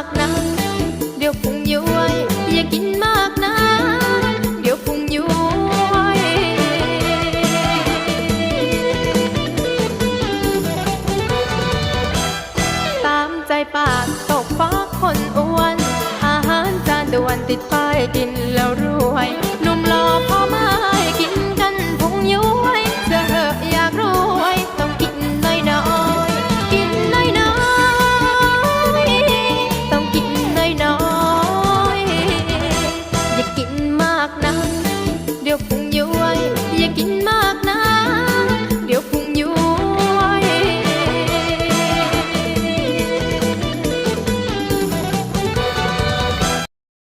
ากนะ เดี๋ยวพุงย้วย อย่ากินมากนะ เดี๋ยวพุงย้วย ตามใจปากตกฟ้าคนอ้วน อาหารจานด่วนติดป้ายกินแล้วรู้